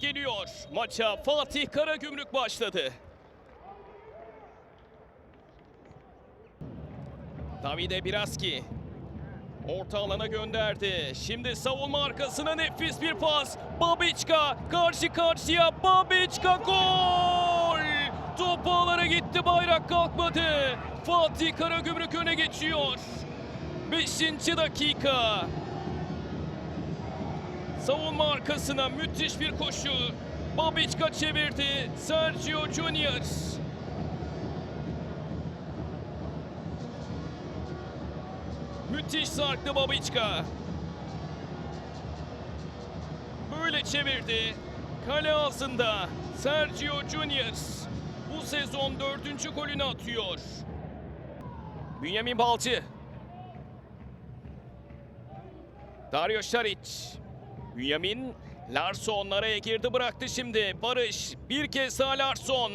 Geliyor. Maça Fatih Karagümrük başladı. Davide Biraski. Orta alana gönderdi. Şimdi savunma arkasına nefis bir pas. Babiçka karşı karşıya. Babiçka gol! Top ağlara gitti bayrak kalkmadı. Fatih Karagümrük öne geçiyor. 5. dakika. Savunma arkasına müthiş bir koşu. Babiçka çevirdi. Sergio Junior. Müthiş sarktı Babiçka. Böyle çevirdi. Kale ağzında Sergio Junior bu sezon dördüncü golünü atıyor. Bünyamin Balcı. Dario Şaric. Bünyamin Larsson araya girdi bıraktı şimdi. Barış bir kez daha Larsson.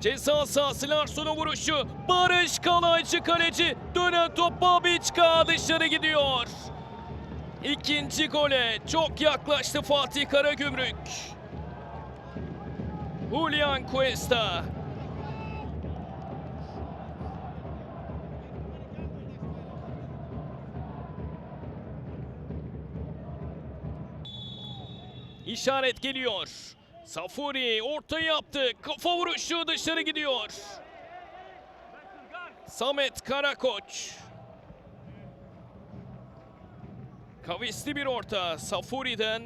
Ceza sahası Larsson'un vuruşu. Barış Kalaycı kaleci. Dönen top Babiçka dışarı gidiyor. İkinci gole çok yaklaştı Fatih Karagümrük. Julian Cuesta. İşaret geliyor. Safuri orta yaptı. Kafa vuruşu dışarı gidiyor. Samet Karakoç. Kavisli bir orta Safuri'den.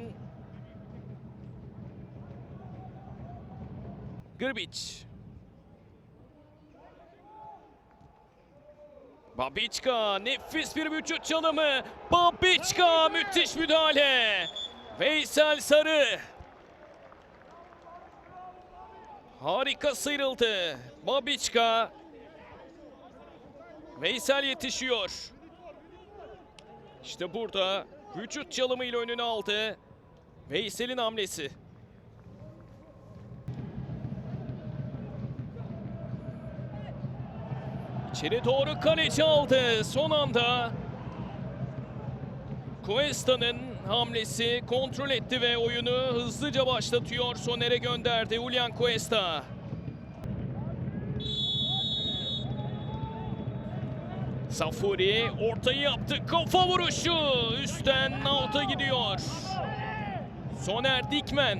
Grbic. Babiçka nefis bir vücut çalımı. Babiçka müthiş müdahale. Veysel Sarı. Harika sıyrıldı. Babiçka. Veysel yetişiyor. İşte burada vücut çalımıyla önünü aldı. Veysel'in hamlesi. İçeri doğru kaleci aldı. Son anda Cuesta'nın hamlesi kontrol etti ve oyunu hızlıca başlatıyor. Soner'e gönderdi Julian Cuesta. Safuri ortayı yaptı. Kafa vuruşu. Üstten out'a gidiyor. Soner Dikmen.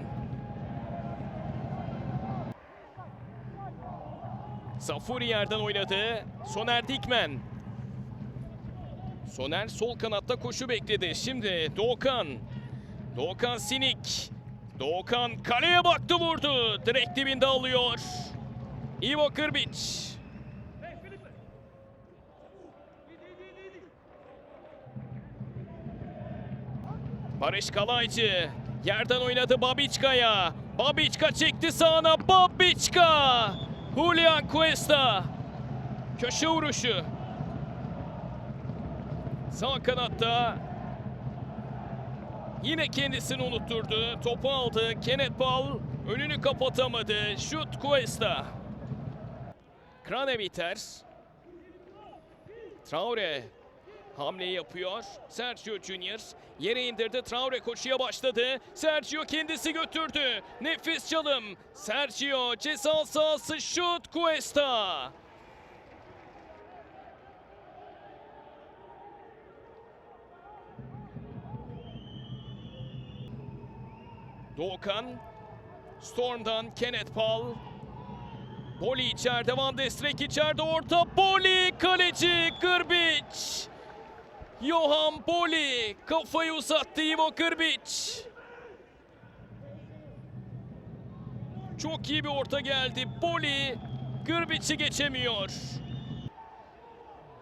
Safuri yerden oynadı. Soner Dikmen. Soner sol kanatta koşu bekledi. Şimdi Doğukan. Doğukan Sinik. Doğukan kaleye baktı vurdu. Direkt dibinde alıyor. Ivo Kırbiç. Barış Kalaycı yerden oynadı Babiçka'ya. Babiçka çekti sağına. Babiçka. Julian Cuesta. Köşe vuruşu. Sağ kanatta yine kendisini unutturdu. Topu aldı. Kenneth Ball önünü kapatamadı. Şut Cuesta. Kraneviter. Traore hamleyi yapıyor. Sergio Junior yere indirdi. Traore koşuya başladı. Sergio kendisi götürdü. Nefis çalım. Sergio ceza sahası şut Cuesta. Doğukan. Storm'dan Kenneth Paul. Boli içeride, Van de Streek içeride, orta Boli, kaleci Grbic. Johan Boli kafayı uzattı Ivo Grbic. Çok iyi bir orta geldi. Boli Grbic'i geçemiyor.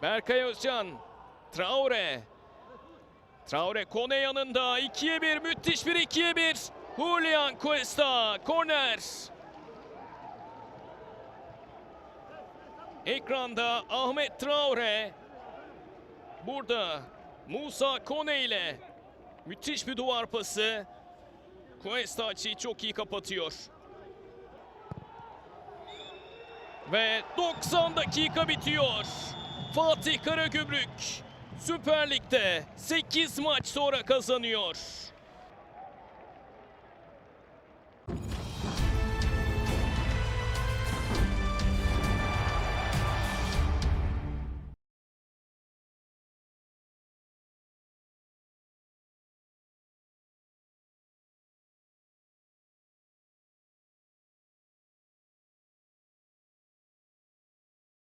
Berkay Özcan, Traore. Traore Kone yanında 2'ye 1 müthiş bir 2'ye 1. Julian Cuesta korner. Ekranda Ahmet Traore. Burada Musa Kone ile müthiş bir duvar pası. Cuesta açıyı çok iyi kapatıyor. Ve 90 dakika bitiyor. Fatih Karagümrük Süper Lig'de 8 maç sonra kazanıyor.